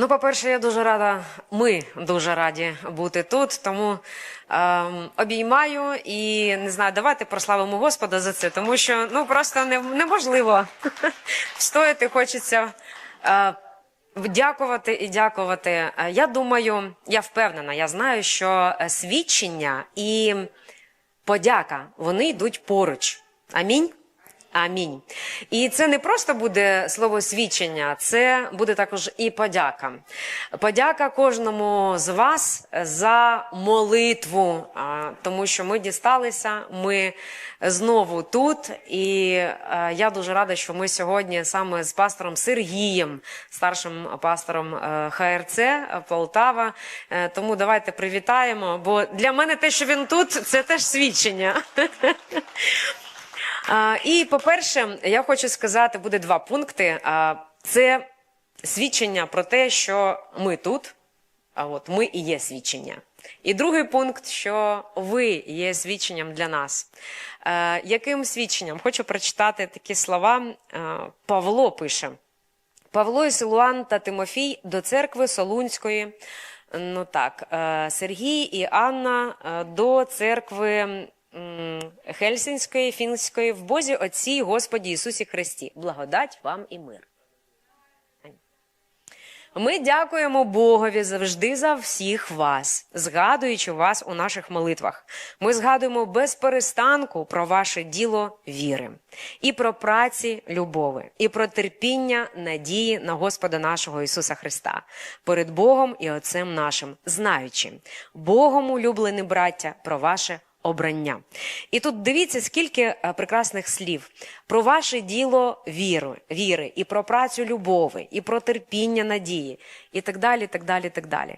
Ну, по-перше, я дуже рада, ми дуже раді бути тут, тому ем, обіймаю і не знаю, давайте прославимо Господа за це, тому що ну просто не, неможливо встояти. Хочеться е, дякувати і дякувати. Я думаю, я впевнена, я знаю, що свідчення і подяка вони йдуть поруч. Амінь. Амінь. І це не просто буде слово свідчення, це буде також і подяка. Подяка кожному з вас за молитву, тому що ми дісталися, ми знову тут. І е, я дуже рада, що ми сьогодні саме з пастором Сергієм, старшим пастором е, ХРЦ Полтава. Е, Тому давайте привітаємо. Бо для мене те, що він тут, це теж свідчення. І, по-перше, я хочу сказати, буде два пункти. Це свідчення про те, що ми тут, а от ми і є свідчення. І другий пункт, що ви є свідченням для нас. Яким свідченням? Хочу прочитати такі слова. Павло пише. Павло і Силуан та Тимофій до церкви Солунської. Ну так, е, Сергій і Анна е, до церкви Хельсінської, Фінської в Бозі Отці Господі Ісусі Христі. Благодать вам і мир. Ми дякуємо Богові завжди за всіх вас, згадуючи вас у наших молитвах. Ми згадуємо без перестанку про ваше діло віри, і про праці любови, і про терпіння надії на Господа нашого Ісуса Христа перед Богом і Отцем нашим, знаючи, Богом улюблені браття, про ваше обрання. І тут дивіться, скільки е, прекрасних слів про ваше діло віри, віри, і про працю любови, і про терпіння надії, і так далі, так далі, так далі.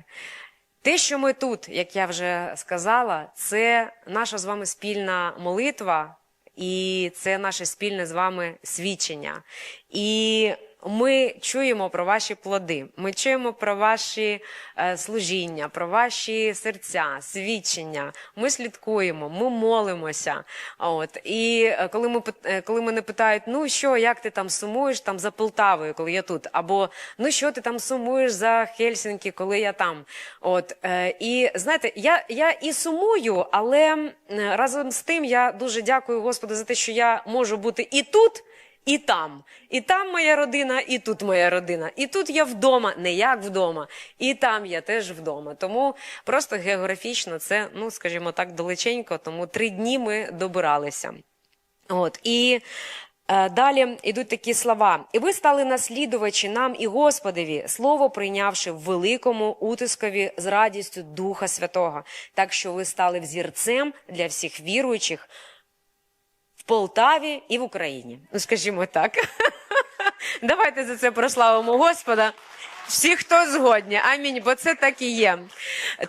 Те, що ми тут, як я вже сказала, це наша з вами спільна молитва, і це наше спільне з вами свідчення. І ми чуємо про ваші плоди, ми чуємо про ваші е, служіння, про ваші серця, свідчення. Ми слідкуємо, ми молимося. От і е, коли ми е, коли мене питають, ну що, як ти там сумуєш там за Полтавою, коли я тут, або ну що ти там сумуєш за Хельсінки, коли я там. От е, і знаєте, я, я і сумую, але разом з тим я дуже дякую Господу за те, що я можу бути і тут. І там, і там моя родина, і тут моя родина. І тут я вдома, не як вдома, і там я теж вдома. Тому просто географічно це, ну скажімо так, далеченько. Тому три дні ми добиралися. От і е, далі йдуть такі слова. І ви стали наслідувачі нам і Господові, слово прийнявши в великому утискові з радістю Духа Святого, так що ви стали взірцем для всіх віруючих Полтаві і в Україні. Ну, скажімо так. Давайте за це прославимо Господа. Всі, хто згодні, амінь, бо це так і є.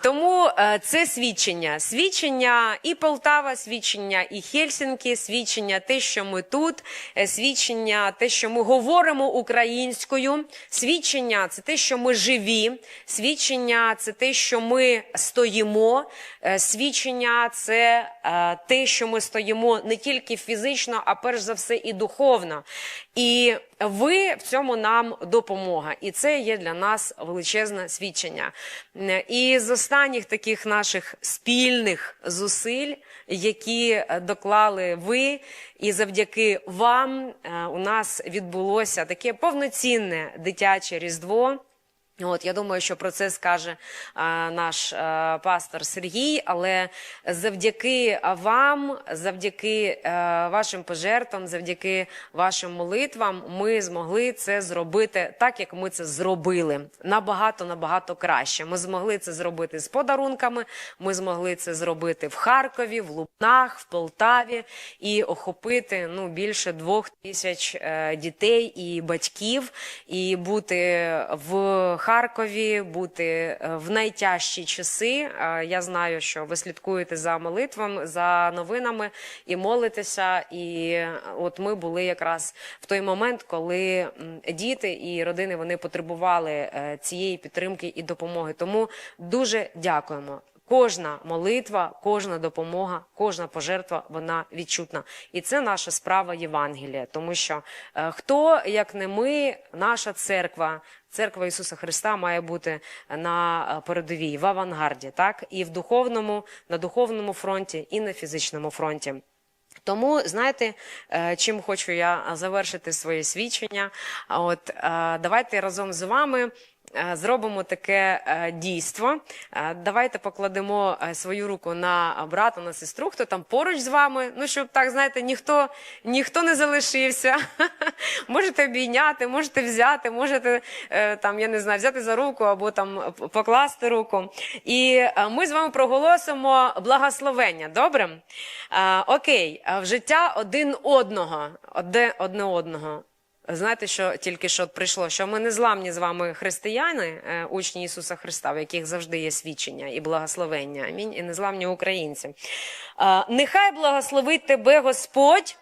Тому е, це свідчення. Свідчення і Полтава, свідчення і Хельсінки, свідчення те, що ми тут, е, свідчення те, що ми говоримо українською, свідчення це те, що ми живі, свідчення це те, що ми стоїмо, е, свідчення це те, що ми стоїмо не тільки фізично, а перш за все і духовно. І ви в цьому нам допомога, і це є для нас величезне свідчення. І з останніх таких наших спільних зусиль, які е, доклали ви, і завдяки вам е, у нас відбулося таке повноцінне дитяче різдво. От я думаю, що про це скаже а, наш а, пастор Сергій. Але завдяки вам, завдяки а, вашим пожертвам, завдяки вашим молитвам, ми змогли це зробити так, як ми це зробили. Набагато набагато краще. Ми змогли це зробити з подарунками. Ми змогли це зробити в Харкові, в Лубнах, в Полтаві і охопити ну більше двох тисяч е, дітей і батьків, і бути в Харкові, бути е, в найтяжчі часи. Е, Я знаю, що ви слідкуєте за молитвами, за новинами і молитеся. І е, от ми були якраз в той момент, коли діти і родини вони потребували цієї підтримки і допомоги. Тому дуже дякуємо. Кожна молитва, кожна допомога, кожна пожертва вона відчутна. І це наша справа Євангелія, тому що е, хто, як не ми, наша церква, церква Ісуса Христа має бути на е, передовій, в авангарді, так і в духовному, на духовному фронті, і на фізичному фронті. Тому знаєте, е, чим хочу я завершити своє свідчення. От е, давайте разом з вами зробимо таке е, дійство. Е, Давайте покладемо е, свою руку на брата, на сестру, хто там поруч з вами. Ну щоб так знаєте, ніхто ніхто не залишився. можете обійняти, можете взяти, можете е, там, я не знаю, взяти за руку або там покласти руку. І е, ми з вами проголосимо благословення. Добре? Е, Окей, Е, в життя один одного, одне одного. Знаєте, що тільки що прийшло, що ми незламні з вами християни, е, учні Ісуса Христа, в яких завжди є свідчення і благословення. Амінь, і незламні українці. Е, Нехай благословить тебе Господь,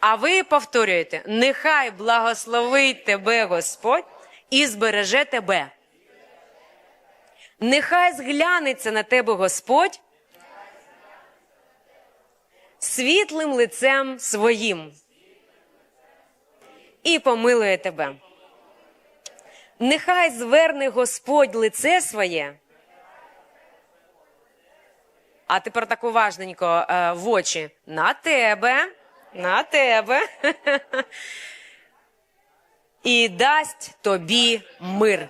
а ви повторюєте: нехай благословить тебе Господь і збереже тебе. Нехай зглянеться на тебе Господь світлим лицем своїм і помилує тебе. Нехай зверне Господь лице своє. А тепер так уважненько е, в очі на тебе, на тебе. І дасть тобі мир.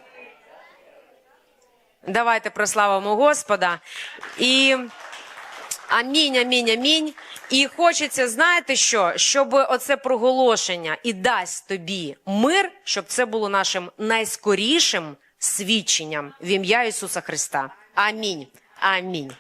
Давайте прославимо Господа. І Амінь, амінь, амінь. І хочеться, знаєте що? Щоб оце проголошення і дасть тобі мир, щоб це було нашим найскорішим свідченням в ім'я Ісуса Христа. Амінь. Амінь.